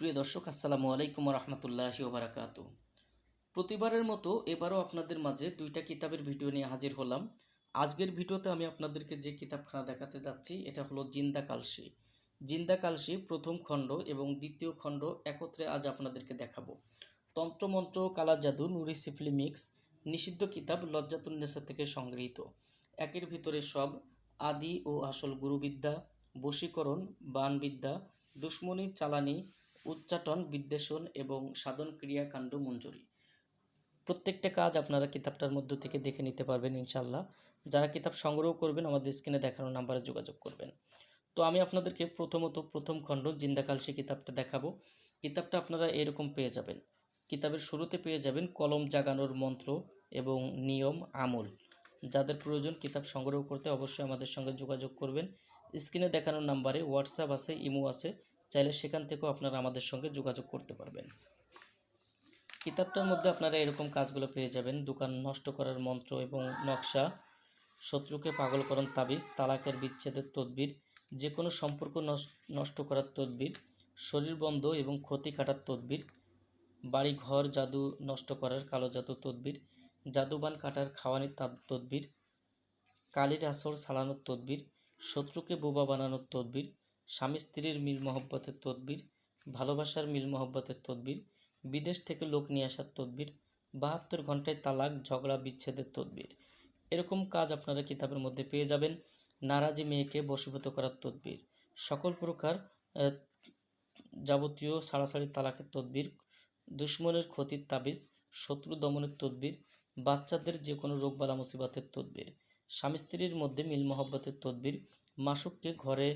প্রিয় দর্শক, আসসালামু আলাইকুম রহমতুল্লাহি ওবরাকাতু প্রতিবারের মতো এবারও আপনাদের মাঝে দুইটা কিতাবের ভিডিও নিয়ে হাজির হলাম। আজকের ভিডিওতে আমি আপনাদেরকে যে কিতাবখানা দেখাতে যাচ্ছি, এটা হলো জিন্দা কালসি। জিন্দা কালসি প্রথম খণ্ড এবং দ্বিতীয় খণ্ড একত্রে আজ আপনাদেরকে দেখাবো। তন্ত্রমন্ত্র কালা জাদু নুরি সিফলি মিক্স নিষিদ্ধ কিতাব লজ্জাতুন লজ্জাতুন্নেসা থেকে সংগৃহীত। একের ভিতরে সব, আদি ও আসল গুরুবিদ্যা, বশীকরণ, বানবিদ্যা, দুশ্মনী, চালানি উচ্চাটন, বিদ্বেষণ এবং সাধন ক্রিয়াকাণ্ড মঞ্জুরি। প্রত্যেকটা কাজ আপনারা কিতাবটার মধ্য থেকে দেখে নিতে পারবেন ইনশাল্লাহ যারা কিতাব সংগ্রহ করবেন, আমাদের স্ক্রিনে দেখানো নাম্বারে যোগাযোগ করবেন। তো আমি আপনাদেরকে প্রথমত প্রথম খণ্ড, জিন্দাকাল জিন্দাকালসি কিতাবটা দেখাবো। কিতাবটা আপনারা এরকম পেয়ে যাবেন। কিতাবের শুরুতে পেয়ে যাবেন কলম জাগানোর মন্ত্র এবং নিয়ম, আমল। যাদের প্রয়োজন কিতাব সংগ্রহ করতে অবশ্যই আমাদের সঙ্গে যোগাযোগ করবেন। স্ক্রিনে দেখানোর নাম্বারে হোয়াটসঅ্যাপ আছে, ইমো আছে। চাইলে সেখান থেকেও আপনারা আমাদের সঙ্গে যোগাযোগ করতে পারবেন। কিতাবটার মধ্যে আপনারা এরকম কাজগুলো পেয়ে যাবেন। দোকান নষ্ট করার মন্ত্র এবং নকশা, শত্রুকে পাগল পাগলকরণ তাবিজ, তালাকের বিচ্ছেদের তদবির যে কোনো সম্পর্ক নষ্ট করার তদবির, শরীর বন্ধ এবং ক্ষতি কাটার তদবির, বাড়ি, ঘর, জাদু নষ্ট করার কালো জাদু তদবির, জাদুবান কাটার খাওয়ানির তাদ- তদবির, কালির আসর সালানোর তদবির, শত্রুকে বোবা বানানোর তদবির স্বামী স্ত্রীর মিল মহব্বতের তদবির, ভালোবাসার মিল মহব্বতের তদবির, বিদেশ থেকে লোক নিয়ে আসার তদবির, বাহাত্তর ঘন্টায় তালাক, ঝগড়া, বিচ্ছেদের তদবির। এরকম কাজ আপনারা কিতাবের মধ্যে পেয়ে যাবেন। নারাজি মেয়েকে বশীভূত করার তদবির। সকল প্রকার যাবতীয় সাড়াসাড়ি তালাকের তদবির, দুশ্মনের ক্ষতির তাবিজ, শত্রু দমনের তদবির, বাচ্চাদের যে কোনো রোগ বালা মুসিবতের তদবির, স্বামী স্ত্রীর মধ্যে মিল মহব্বতের তদবির মাসুককে ঘরে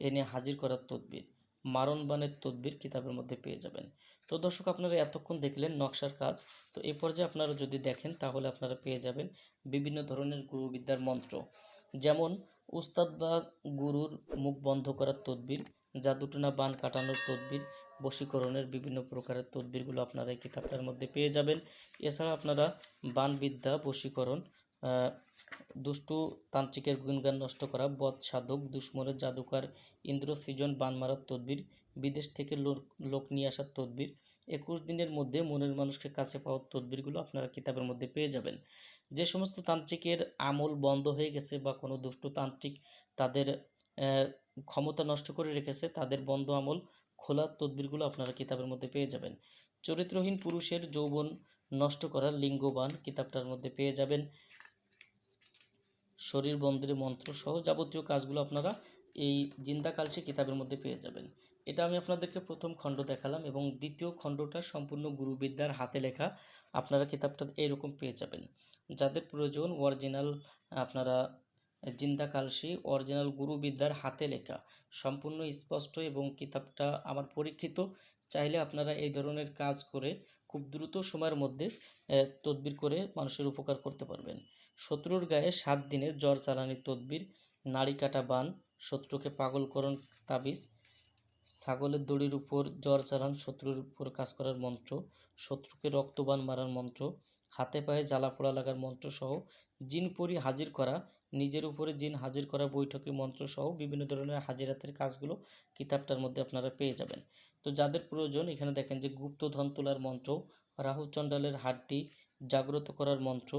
এনে হাজির করার তদবির মারণবানের তদবির কিতাবের মধ্যে পেয়ে যাবেন। তো দর্শক, আপনারা এতক্ষণ দেখলেন নকশার কাজ। তো এ পর্যায়ে আপনারা যদি দেখেন, তাহলে আপনারা পেয়ে যাবেন বিভিন্ন ধরনের গুরুবিদ্যার মন্ত্র। যেমন, উস্তাদ বা গুরুর মুখ বন্ধ করার তদবির, জাদুটনা বান কাটানোর তদবির, বশীকরণের বিভিন্ন প্রকারের তদবিরগুলো আপনারা এই কিতাবটার মধ্যে পেয়ে যাবেন। এছাড়া আপনারা বানবিদ্যা, বশীকরণ দুষ্টু তান্ত্রিকের গুণগান নষ্ট করা বদ সাধক, দুশ্মনের জাদুকার ইন্দ্র সৃজন বান মারার তদবির, বিদেশ থেকে লোক নিয়ে আসার তদবির, একুশ দিনের মধ্যে মনের মানুষকে কাছে পাওয়ার তদবিরগুলো আপনারা কিতাবের মধ্যে পেয়ে যাবেন। যে সমস্ত তান্ত্রিকের আমল বন্ধ হয়ে গেছে বা কোনো দুষ্টু তান্ত্রিক তাদের ক্ষমতা নষ্ট করে রেখেছে, তাদের বন্ধ আমল খোলার তদবিরগুলো আপনারা কিতাবের মধ্যে পেয়ে যাবেন। চরিত্রহীন পুরুষের যৌবন নষ্ট করার লিঙ্গবান কিতাবটার মধ্যে পেয়ে যাবেন। শরীর বন্ধের মন্ত্র সহ যাবতীয় কাজগুলো আপনারা এই জিন্দা কালসি কিতাবের মধ্যে পেয়ে যাবেন। এটা আমি আপনাদেরকে প্রথম খণ্ড দেখালাম এবং দ্বিতীয় খণ্ডটা সম্পূর্ণ গুরুবিদ্যার হাতে লেখা আপনারা কিতাবটা এরকম পেয়ে যাবেন। যাদের প্রয়োজন অরিজিনাল আপনারা জিন্দা কালসি অরিজিনাল গুরুবিদ্যার হাতে লেখা। সম্পূর্ণ স্পষ্ট এবং কিতাবটা আমার পরীক্ষিত। চাইলে আপনারা এই ধরনের কাজ করে খুব দ্রুত সময়ের মধ্যে তদবির করে মানুষের উপকার করতে পারবেন। শত্রুর গায়ে সাত দিনের জ্বর চালানির তদবির, নাড়ি কাটা বান, শত্রুকে পাগলকরণ তাবিজ, ছাগলের দড়ির উপর জ্বর চালান শত্রুর উপর কাজ করার মন্ত্র, শত্রুকে রক্তবান মারার মন্ত্র, হাতে পায়ে জ্বালা পোড়া লাগার মন্ত্র সহ জিন পরি হাজির করা নিজের উপরে জিন হাজির করা বৈঠকি মন্ত্র সহ বিভিন্ন ধরনের হাজিরাতের কাজগুলো কিতাবটার মধ্যে আপনারা পেয়ে যাবেন। তো যাদের প্রয়োজন, এখানে দেখেন যে গুপ্তধন তোলার মন্ত্র রাহু চণ্ডালের হাড্ডি, জাগ্রত করার মন্ত্র,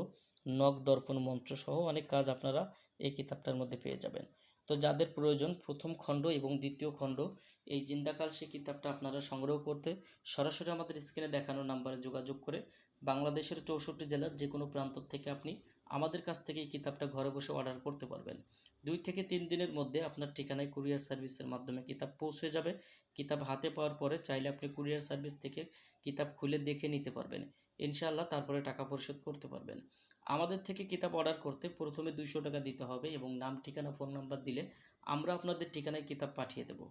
নখ দর্পণ মন্ত্র সহ অনেক কাজ আপনারা এই কিতাবটার মধ্যে পেয়ে যাবেন। তো যাদের প্রয়োজন, প্রথম খণ্ড এবং দ্বিতীয় খণ্ড, এই জিন্দাকাল সে কিতাবটা আপনারা সংগ্রহ করতে সরাসরি আমাদের স্ক্রিনে দেখানো নাম্বারে যোগাযোগ করে বাংলাদেশের চৌষট্টি জেলার যে কোনো প্রান্ত থেকে আপনি আমাদের কাছ থেকে এই কিতাবটা ঘরে বসে অর্ডার করতে পারবেন। দুই থেকে তিন দিনের মধ্যে আপনার ঠিকানায় কুরিয়ার সার্ভিসের মাধ্যমে কিতাব পৌঁছে যাবে। কিতাব হাতে পাওয়ার পরে চাইলে আপনি কুরিয়ার সার্ভিস থেকে কিতাব খুলে দেখে নিতে পারবেন। ইনশাআল্লাহ তারপরে টাকা পরিশোধ করতে পারবেন। আমাদের থেকে কিতাব অর্ডার করতে প্রথমে দুইশো টাকা দিতে হবে এবং নাম, ঠিকানা ফোন নাম্বার দিলে আমরা আপনাদের ঠিকানায় কিতাব পাঠিয়ে দেব।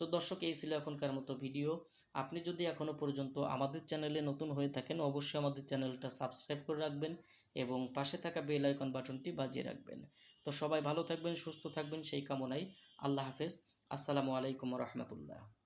তো দর্শক, এই ছিল এখনকার মতো ভিডিও। আপনি যদি এখনও পর্যন্ত আমাদের চ্যানেলে নতুন হয়ে থাকেন, অবশ্যই আমাদের চ্যানেলটা সাবস্ক্রাইব করে রাখবেন। এবং পাশে থাকা বেল আইকন বাটনটি বাজিয়ে রাখবেন। তো সবাই ভালো থাকবেন, সুস্থ থাকবেন, সেই কামনায় আল্লাহ হাফেজ। আসসালামু আলাইকুম রহমতুল্লাহ।